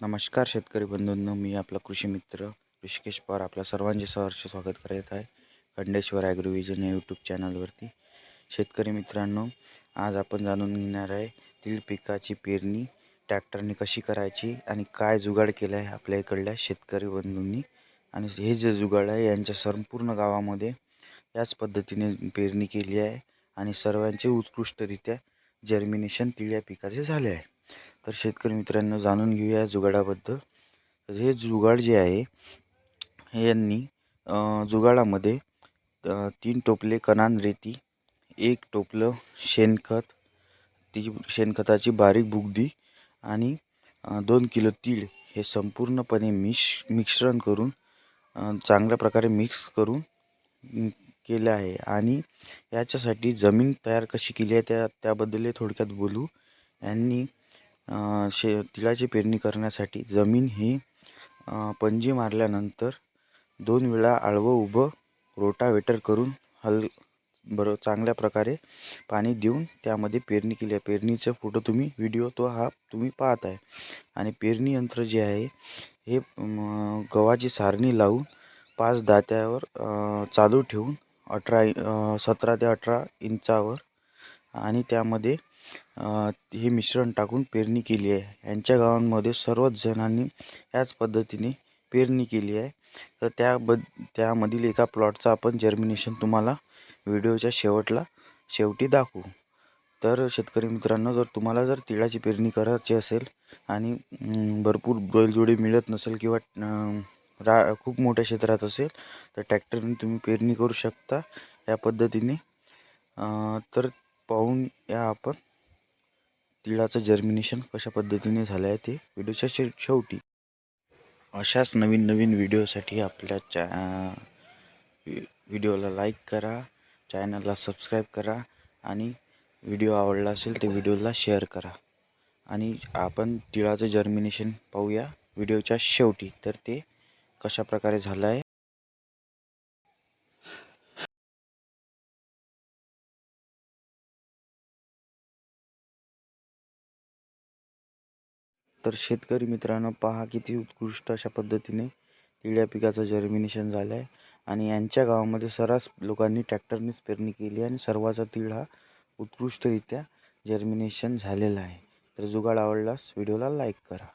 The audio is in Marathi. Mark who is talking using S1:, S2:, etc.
S1: नमस्कार शेतकरी बंधूंनो मी आपला कृषी मित्र ऋषिकेश पवार. आपल्या सर्वांचे सहर्ष स्वागत करत आहे खंडेश्वर ॲग्रोविजन या यूट्यूब चॅनलवरती. शेतकरी मित्रांनो आज आपण जाणून घेणार आहे तील पिकाची पेरणी ट्रॅक्टरने कशी करायची आणि काय जुगाड केलं आहे आपल्या इकडल्या शेतकरी बंधूंनी. आणि हे जे जुगाड आहे यांच्या संपूर्ण गावामध्ये याच पद्धतीने पेरणी केली आहे आणि सर्वांचे उत्कृष्टरित्या जर्मिनेशन तिळ या पिकाचे झाले आहे. तर शेतकरी मित्रांनो जाणून घेऊया जुगाडाबद्दल. तर हे जुगाड जे आहे हे यांनी जुगाडामध्ये तीन टोपले कणान रेती एक टोपलं शेणखत ती शेणखताची बारीक बुगदी आणि दोन किलो तीळ हे संपूर्णपणे मिश मिश्रण करून चांगल्या प्रकारे मिक्स करून केलं आहे. आणि याच्यासाठी जमीन तयार कशी केली आहे त्या त्याबद्दल थोडक्यात बोलू. यांनी शे तिळाची पेरणी करण्यासाठी जमीन ही पंजी मारल्यानंतर दोन वेळा आडवं उभं रोटावेटर करून हल बरं चांगल्या प्रकारे पाणी देऊन त्यामध्ये पेरणी केली आहे. पेरणीचा फोटो तुम्ही व्हिडिओ तो हा तुम्ही पाहत आहे. आणि पेरणी यंत्र जे आहे हे गव्हाची सारणी लावून पाच दात्यावर चालू ठेवून अठरा सतरा ते अठरा इंचावर आणि त्यामध्ये हे मिश्रण टाकून पेरणी केली आहे. यांच्या गावांमध्ये सर्वच जणांनी याच पद्धतीने पेरणी केली आहे. तर त्याबद त्यामधील एका प्लॉटचा आपण जर्मिनेशन तुम्हाला व्हिडिओच्या शेवटला शेवटी दाखवू. तर शेतकरी मित्रांनो जर तुम्हाला जर तिळाची पेरणी करायची असेल आणि भरपूर बैलजोडी मिळत नसेल किंवा रा खूप मोठ्या क्षेत्रात असेल तर ट्रॅक्टरने तुम्ही पेरणी करू शकता या पद्धतीने. तर पाहून या आपण. तिळाचं जर्मिनेशन कशा पद्धतीने झालं आहे ते व्हिडिओच्या शे शेवटी. अशाच नवीन नवीन व्हिडिओसाठी आपल्या चॅ व्हिडिओला लाईक करा चॅनलला सबस्क्राईब करा आणि व्हिडिओ आवडला असेल तर व्हिडिओला शेअर करा. आणि आपण तिळाचं जर्मिनेशन पाहूया व्हिडिओच्या शेवटी. तर ते कशाप्रकारे झालं आहे तर शेतकरी मित्रांनो पहा किती उत्कृष्ट अशा पद्धतीने तिळ्या पिकाचं जर्मिनेशन झालं आहे आणि यांच्या गावामध्ये सर्रास लोकांनी ट्रॅक्टरनेच पेरणी केली आणि सर्वाचा तीळ हा उत्कृष्टरित्या जर्मिनेशन झालेला आहे. तर जुगाड आवडलास व्हिडिओला लाईक करा.